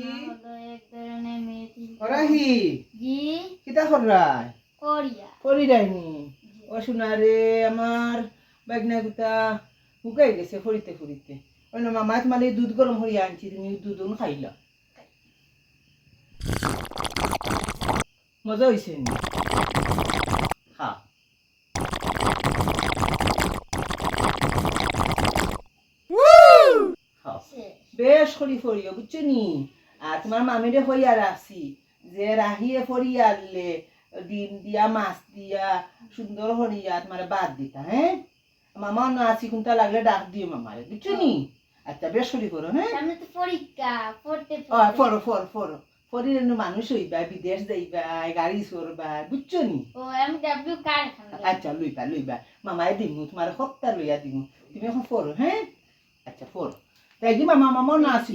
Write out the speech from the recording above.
হলো এক ধরনের মেথি ওরাহি জি। কিতা কররাই কোরিয়া। করি রাইনি ও শোনারে আমার বাগনা গুতা শুকাই গেছে ফুরিতে ফুরিতে অন্য মামা তোমার এই দুধ গরম হয়ে আনছি তুমি দুধ খাইলা। মজা হয়েছে হ্যাঁ হ্যাঁ শেষ। বেশ করি ফরিও বুঝছ নি? আর তোমার মামিরে হইয়া রাখছি যে রাহিয়ে ফরিয়া আনলে ডিম দিয়া মাছ দিয়া সুন্দর হরিয়া তোমার বাদ দিতা হ্যাঁ মামা না আছি কোনটা লাগলে ডাক দিও মামারে বুঝছ নি? আচ্ছা বেশ করি করো হ্যাঁ সামনে তো পরীক্ষা পড়তে। ফরো ফর ফর ফরির মানুষ হইবা বিদেশ যাইবা গাড়ি চড়বা বুঝছ নি? আচ্ছা লইবা লইবা। মামায় দিমু তোমার সপ্তাহ লইয়া দিমু। তুমি এখন ফরো হ্যাঁ আচ্ছা ফর তাই কি মামা মামা না আসি।